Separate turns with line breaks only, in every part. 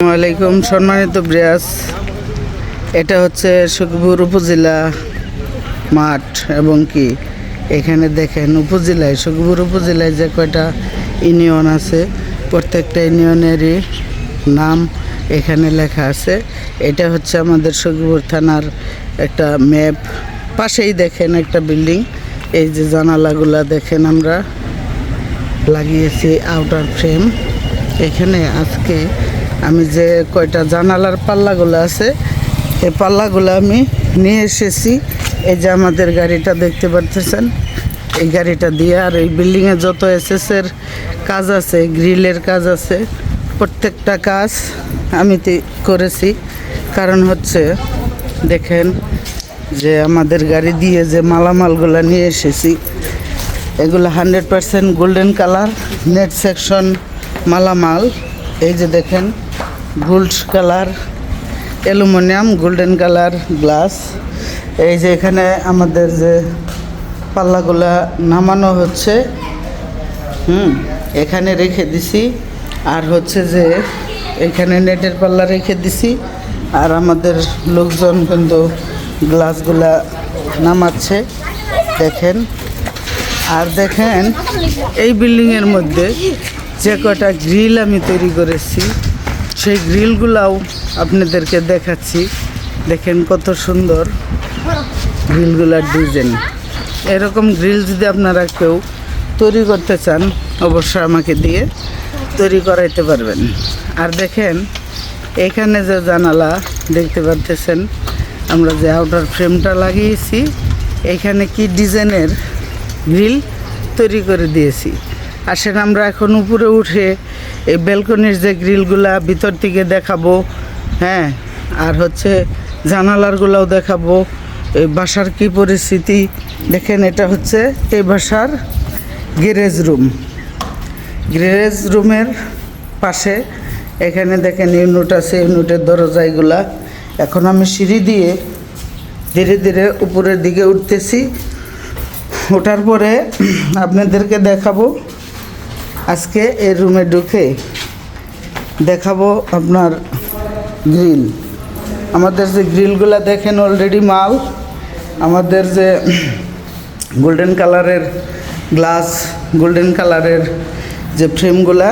আসসালামাইকুম সম্মানিত ব্রিয়াস এটা হচ্ছে সুখপুর উপজেলা মাঠ এবং কি, এখানে দেখেন উপজেলায় সুখপুর উপজেলায় যে কয়টা ইউনিয়ন আছে, প্রত্যেকটা ইউনিয়নেরই নাম এখানে লেখা আছে। এটা হচ্ছে আমাদের সুখপুর থানার একটা ম্যাপ। পাশেই দেখেন একটা বিল্ডিং, এই যে জানালাগুলা দেখেন আমরা, লাগিয়েছি আউটার ফ্রেম। এখানে আজকে আমি যে কয়টা জানালার পাল্লাগুলো আছে, এই পাল্লাগুলো আমি নিয়ে এসেছি। এই যে আমাদের গাড়িটা দেখতে পাচ্ছেন এই গাড়িটা দিয়ে আর এই বিল্ডিংয়ে যত এসএসের কাজ আছে, গ্রিলের কাজ আছে, প্রত্যেকটা কাজ আমি করেছি। কারণ হচ্ছে, দেখেন যে আমাদের গাড়ি দিয়ে যে মালামালগুলো নিয়ে এসেছি, এগুলো hundred percent golden colour, net section মালামাল। এই যে দেখেন gold colour, aluminium, golden colour, glass. এই যে এখানে আমাদের যে পাল্লাগুলা নামানো হচ্ছে, হুম, এখানে রেখে দিছি। আর হচ্ছে যে এখানে নেটের পাল্লা রেখে দিছি। আর আমাদের লোকজন কিন্তু গ্লাসগুলা নামাচ্ছে, দেখেন। আর দেখেন, এই বিল্ডিংয়ের মধ্যে যে কটা গ্রিল আমি তৈরি করেছি সেই গ্রিলগুলাও আপনাদেরকে দেখাচ্ছি। দেখেন কত সুন্দর গ্রিলগুলার ডিজাইন। এরকম গ্রিল যদি আপনারা কেউ তৈরি করতে চান, অবশ্যই আমাকে দিয়ে তৈরি করাইতে পারবেন। আর দেখেন, এখানে যে জানালা দেখতে পারতেছেন, আমরা যে আউটার ফ্রেমটা লাগিয়েছি, এখানে কি ডিজাইনের গ্রিল তৈরি করে দিয়েছি। আসেন, আমরা এখন উপরে উঠে এই ব্যালকনির যে গ্রিলগুলা ভিতর থেকে দেখাবো হ্যাঁ আর হচ্ছে জানালারগুলোও দেখাবো। এই বাসার কি পরিস্থিতি? দেখেন, এটা হচ্ছে এই বাসার গ্যারেজ রুম গ্যারেজ রুমের পাশে, এখানে দেখেন ইউনিট আছে ইউনিটের দরজা এগুলা। এখন আমি সিঁড়ি দিয়ে ধীরে ধীরে উপরের দিকে উঠতেছি। ওঠার পরে আপনাদেরকে দেখাবো। আজকে এই রুমে ঢুকে দেখাবো আপনার গ্রিল। আমাদের যে গ্রিলগুলা দেখেন অলরেডি মাল, আমাদের যে গোল্ডেন কালারের গ্লাস গোল্ডেন কালারের যে ফ্রেমগুলা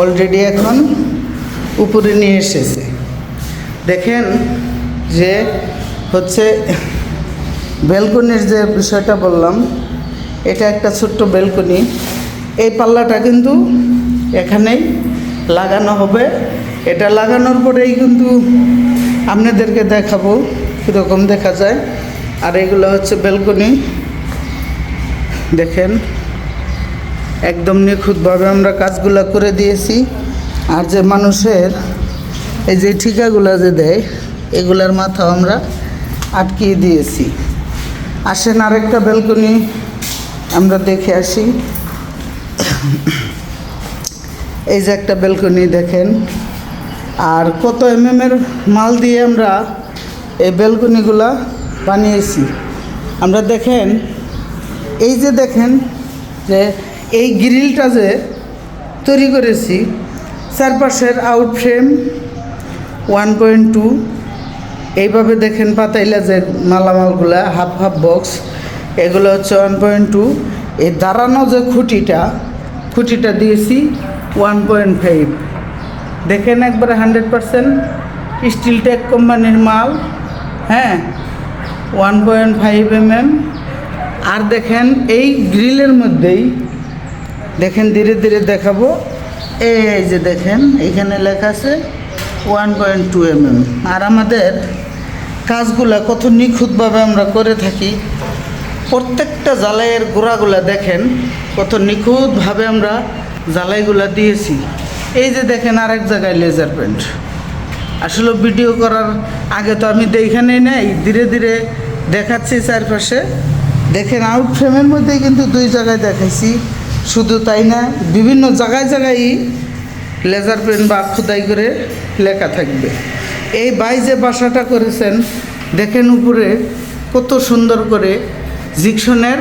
অলরেডি এখন উপরে নিয়ে এসেছে। দেখেন যে হচ্ছে ব্যালকনির যে বিষয়টা বললাম, এটা একটা ছোট্ট ব্যালকনি এই পাল্লাটা কিন্তু এখানেই লাগানো হবে। এটা লাগানোর পরেই কিন্তু আপনাদেরকে দেখাবো, কীরকম দেখা যায়। আর এগুলো হচ্ছে ব্যালকনি দেখেন, একদম নিখুঁতভাবে আমরা কাজগুলো করে দিয়েছি। আর যে মানুষের এই যে ঠিকাগুলো যে দেয়, এগুলার মাথাও আমরা আটকিয়ে দিয়েছি। আসেন আরেকটা ব্যালকনি আমরা দেখে আসি। এই যে একটা ব্যালকনি দেখেন। আর কত এম এর মাল দিয়ে আমরা এই ব্যালকনিগুলা বানিয়েছি। আমরা দেখেন, এই যে দেখেন যে এই গ্রিলটা যে তৈরি করেছি, চারপাশের out frame one point two এইভাবে দেখেন পাতাইলা যে মালামালগুলা হাফ হাফ বক্স এগুলো হচ্ছে ওয়ান পয়েন্ট টু এই দাঁড়ানো যে খুঁটিটা খুঁটিটা দিয়েছি ওয়ান পয়েন্ট ফাইভ দেখেন একবারে হান্ড্রেড পারসেন্ট স্টিল টেক কোম্পানির মাল হ্যাঁ? One point five M M আর দেখেন এই গ্রিলের মধ্যেই, দেখেন ধীরে ধীরে দেখাবো। এই যে দেখেন, এখানে লেখা আছে one point two M M আর আমাদের কাজগুলা কত নিখুঁতভাবে আমরা করে থাকি প্রত্যেকটা জ্বালাইয়ের গোড়াগুলা দেখেন, কত নিখুঁতভাবে আমরা জ্বালাইগুলা দিয়েছি। এই যে দেখেন আরেক জায়গায় লেজার পেন্ট আসলে ভিডিও করার আগে তো আমি এইখানেই নেই, ধীরে ধীরে দেখাচ্ছি চারপাশে। দেখেন আউট ফ্রেমের মধ্যে কিন্তু দুই জায়গায় দেখাইছি, শুধু তাই না, বিভিন্ন জায়গায় জায়গায় লেজার পেন বা খোদাই করে লেখা থাকবে। এই বাই যে বাসাটা করেছেন, দেখেন উপরে কত সুন্দর করে জিকশনের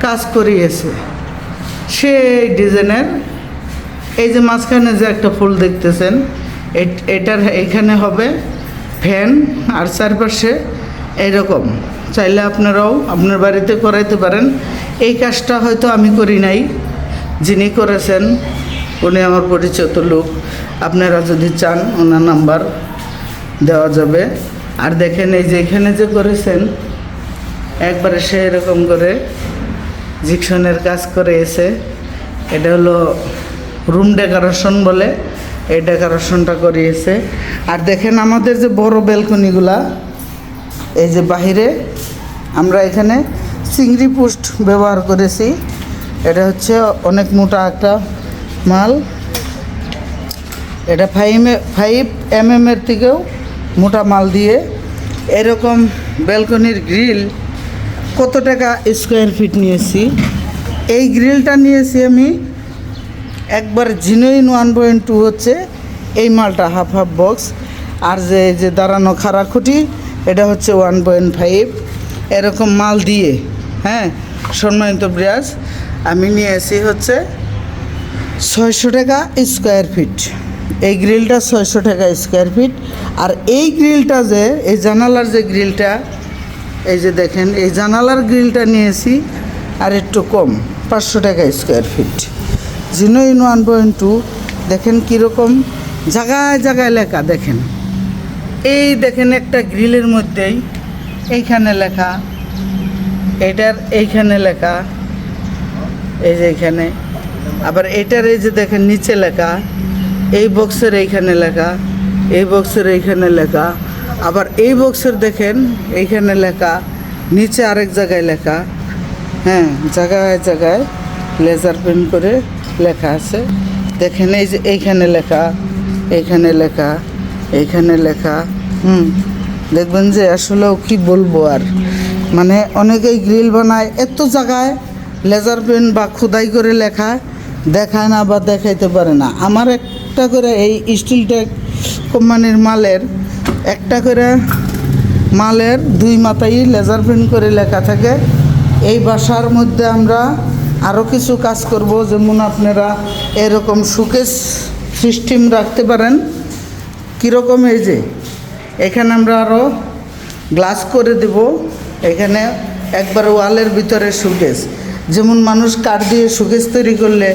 কাজ করিয়েছে। সেই ডিজাইনের এই যে মাঝখানে যে একটা ফুল দেখতেছেন, এট- এটার এখানে হবে ফ্যান আর চারপাশে এরকম। চাইলে আপনারাও আপনার বাড়িতে করাইতে পারেন। এই কাজটা হয়তো আমি করি নাই। যিনি করেছেন, উনি আমার পরিচিত লোক। আপনারা যদি চান, ওনার নাম্বার দেওয়া যাবে। আর দেখেন এই যে এখানে যে করেছেন একবারে সে এরকম করে জিকশনের কাজ করে এসে, এটা হলো রুম ডেকোরেশন বলে, এই ডেকোরেশনটা করিয়েছে। আর দেখেন আমাদের যে বড় ব্যালকনিগুলা এই যে বাহিরে, আমরা এখানে চিংড়ি পোস্ট ব্যবহার করেছি। এটা হচ্ছে অনেক মোটা একটা মাল। এটা ফাইভ ফাইভ এম এর থেকেও মোটা মাল দিয়ে, এরকম ব্যালকনির গ্রিল কত টাকা স্কোয়ার ফিট নিয়েছি? এই গ্রিলটা নিয়েছি আমি একবার জিনোইন ওয়ান পয়েন্ট টু হচ্ছে এই মালটা হাফ হাফ বক্স আর যে যে দাঁড়ানো খাড়া খুঁটি, এটা হচ্ছে ওয়ান পয়েন্ট ফাইভ এরকম মাল দিয়ে হ্যাঁ সম্মানিত ব্রাস আমি নিয়েছি হচ্ছে ছয়শো টাকা স্কোয়ার ফিট এই গ্রিলটা ছয়শো টাকা স্কোয়ার ফিট আর এই গ্রিলটা যে, এই জানালার যে গ্রিলটা এই যে দেখেন, এই জানালার গ্রিলটা নিয়েছি, আর একটু কম, পাঁচশো টাকা স্কোয়ার ফিট জিনো ইন ওয়ান পয়েন্ট টু দেখেন কীরকম জায়গায় জায়গায় লেখা, দেখেন। এই দেখেন একটা গ্রিলের মধ্যেই, এইখানে লেখা, এটার এইখানে লেখা, এই যে এইখানে, আবার এটার এই যে দেখেন নিচে লেখা, এই বক্সের এইখানে লেখা, এই বক্সের এইখানে লেখা আবার এই বক্সের দেখেন, এইখানে লেখা, নিচে আরেক জায়গায় লেখা হ্যাঁ জায়গায় জায়গায় লেজার পেন করে লেখা আছে। দেখেন এই যে এইখানে লেখা এইখানে লেখা এইখানে লেখা, হুম, দেখবেন যে আসলেও কি বলব আর। মানে অনেকেই গ্রিল বানায়, এত জায়গায় লেজার পেন বা খোদাই করে লেখা দেখায় না বা দেখাইতে পারে না। আমার একটা করে এই স্টিল টেক কোম্পানির মালের একটা করে মালের দুই মাথায় লেজার প্রিন্ট করে লেখা থাকে। এই বাসার মধ্যে আমরা আরও কিছু কাজ করব, যেমন আপনারা এরকম সুকেস সিস্টেম রাখতে পারেন। কীরকম এই যে, এখানে আমরা আরও গ্লাস করে দেব। এখানে একবার ওয়ালের ভিতরে সুকেস যেমন মানুষ কাঠ দিয়ে সুকেস তৈরি করলে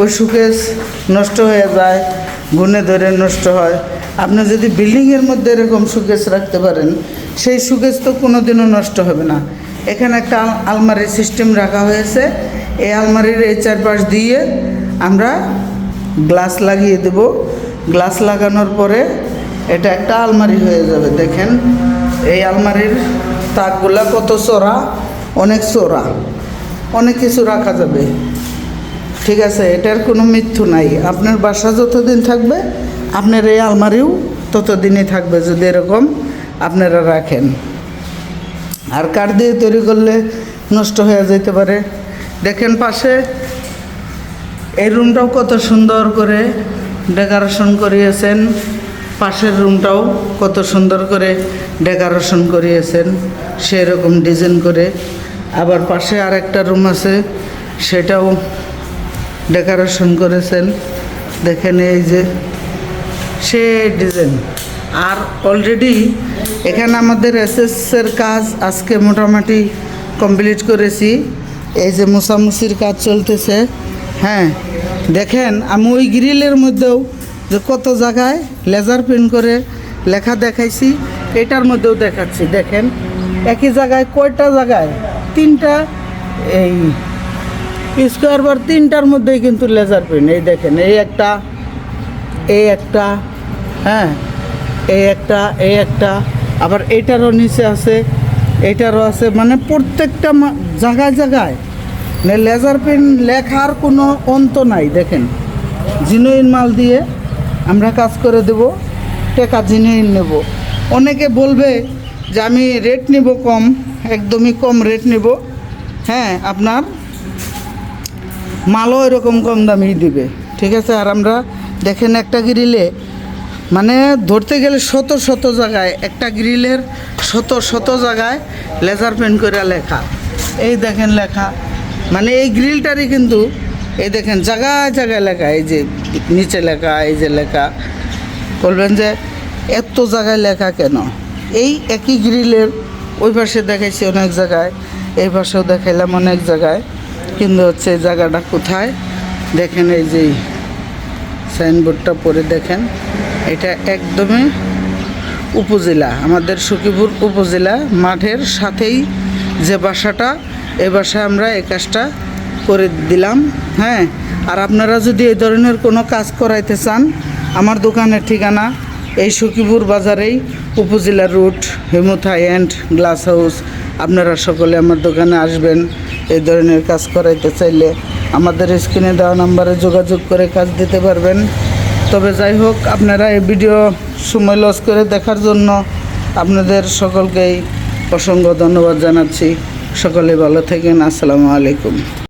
ওই সুকেস নষ্ট হয়ে যায়, গুনে ধরে নষ্ট হয়। আপনি যদি বিল্ডিংয়ের মধ্যে এরকম সুকেস রাখতে পারেন, সেই সুকেস তো কোনো দিনও নষ্ট হবে না। এখানে একটা আল- আলমারির সিস্টেম রাখা হয়েছে। এই আলমারির এই চারপাশ দিয়ে আমরা গ্লাস লাগিয়ে দেব। গ্লাস লাগানোর পরে এটা একটা আলমারি হয়ে যাবে, দেখেন। এই আলমারির তাকগুলা কত চোরা অনেক চোরা অনেক কিছু রাখা যাবে। ঠিক আছে, এটার কোনো মৃত্যু নাই। আপনার বাসা যতদিন থাকবে আপনার এই আলমারিও ততদিনই থাকবে যদি এরকম আপনারা রাখেন। আর কাঠ দিয়ে তৈরি করলে নষ্ট হয়ে যেতে পারে। দেখেন পাশে এই রুমটাও কত সুন্দর করে ডেকোরেশন করিয়েছেন। পাশের রুমটাও কত সুন্দর করে ডেকোরেশন করিয়েছেন। সেরকম ডিজাইন করে। আবার পাশে আর একটা রুম আছে, সেটাও ডেকোরেশন করেছেন। দেখেন এই যে সে ডিজাইন। আর অলরেডি এখানে আমাদের এসএসের কাজ আজকে মোটামুটি কমপ্লিট করেছি। এই যে মোছামুছির কাজ চলতেছে। হ্যাঁ দেখেন, আমি ওই গ্রিলের মধ্যেও যে কত জায়গায় লেজার পেন করে লেখা দেখাইছি, এটার মধ্যেও দেখাচ্ছি। দেখেন, একই জায়গায় কয়টা জায়গায়? তিনটা, এই স্কোয়ার বার তিনটার মধ্যেই কিন্তু লেজার পেন এই দেখেন, এই একটা এই একটা হ্যাঁ এই একটা এই একটা, আবার এইটারও নিচে আছে এইটারও আছে মানে প্রত্যেকটা জায়গায় জায়গায়। মানে লেজার পেন লেখার কোনো অন্ত নাই, দেখেন। জিনুইন মাল দিয়ে আমরা কাজ করে দেব, টেকা জিনুইন নেব। অনেকে বলবে যে আমি রেট নিব কম, একদমই কম রেট নেব। হ্যাঁ আপনার মালও এরকম কম দামেই দিবে, ঠিক আছে? আর আমরা দেখেন একটা গ্রিলে মানে ধরতে গেলে শত শত জায়গায়, একটা গ্রিলের শত শত জায়গায় লেজার পেন করে লেখা। এই দেখেন লেখা। মানে এই গ্রিলটারই কিন্তু, এই দেখেন জায়গায় জায়গায় লেখা, এই যে নিচে লেখা, এই যে লেখা। বলবেন যে এত জায়গায় লেখা কেন? এই একই গ্রিলের ওই পাশে দেখাইছি অনেক জায়গায়, এই পাশেও দেখাইলাম অনেক জায়গায়। কিন্তু হচ্ছে জায়গাটা কোথায়? দেখেন এই যে সাইনবোর্ডটা পরে দেখেন। এটা একদমই উপজেলা, আমাদের সখীপুর উপজেলা, মাঠের সাথেই যে বাসাটা, এ বাসায় আমরা এই কাজটা করে দিলাম হ্যাঁ। আর আপনারা যদি এই ধরনের কোনো কাজ করাইতে চান, আমার দোকানের ঠিকানা এই সখীপুর বাজারেই, উপজেলা রুট হেমোথাই অ্যান্ড গ্লাস হাউস। আপনারা সকলে আমার দোকানে আসবেন, এই ধরনের কাজ করাইতে চাইলে। আমাদের স্ক্রিনে দেওয়া নাম্বারে যোগাযোগ করে কাজ দিতে পারবেন। তবে যাই হোক, আপনারা এই ভিডিও সময় লস করে দেখার জন্য আপনাদের সকলকেই অসংখ্য ধন্যবাদ জানাচ্ছি। সকলে ভালো থাকেন। আসসালামু আলাইকুম।